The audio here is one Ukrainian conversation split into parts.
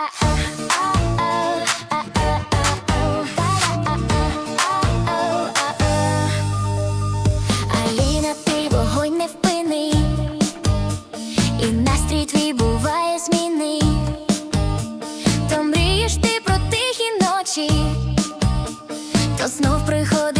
Аліна, ти вогонь не впини, і настрій твій буває змінний. То мрієш ти про тихі ночі, то знов приходи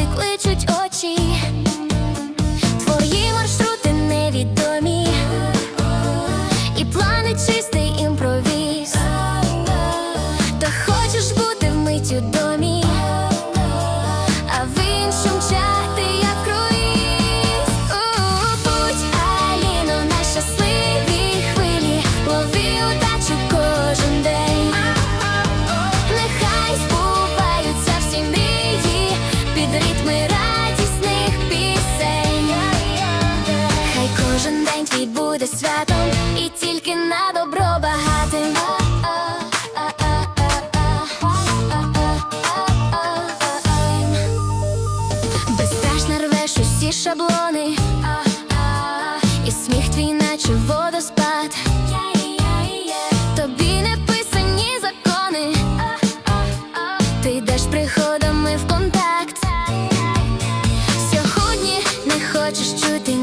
буде святом і тільки на добро багатим. Безстрашно рвеш усі шаблони, і сміх твій, наче водоспад. Тобі не писані закони, ти йдеш приходами в контакт. Сьогодні не хочеш чути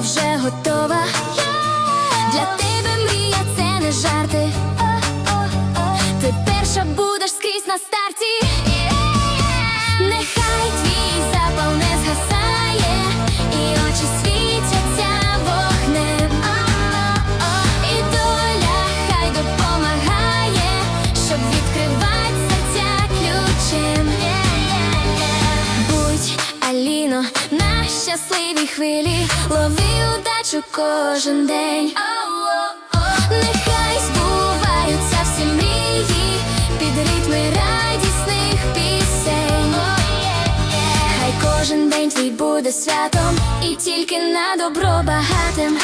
всього вже готова. Для тебе мрія це не жарти. Аліно на щасливій хвилі, лови удачу кожен день. Нехай збуваються всі мрії під ритми радісних пісень. Хай кожен день твій буде святом і тільки на добро багатим.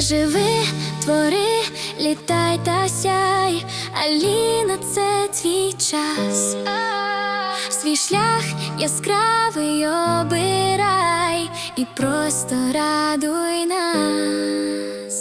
Живи, твори, літай та сяй, Аліна, це твій час. Свій шлях яскравий обирай і просто радуй нас.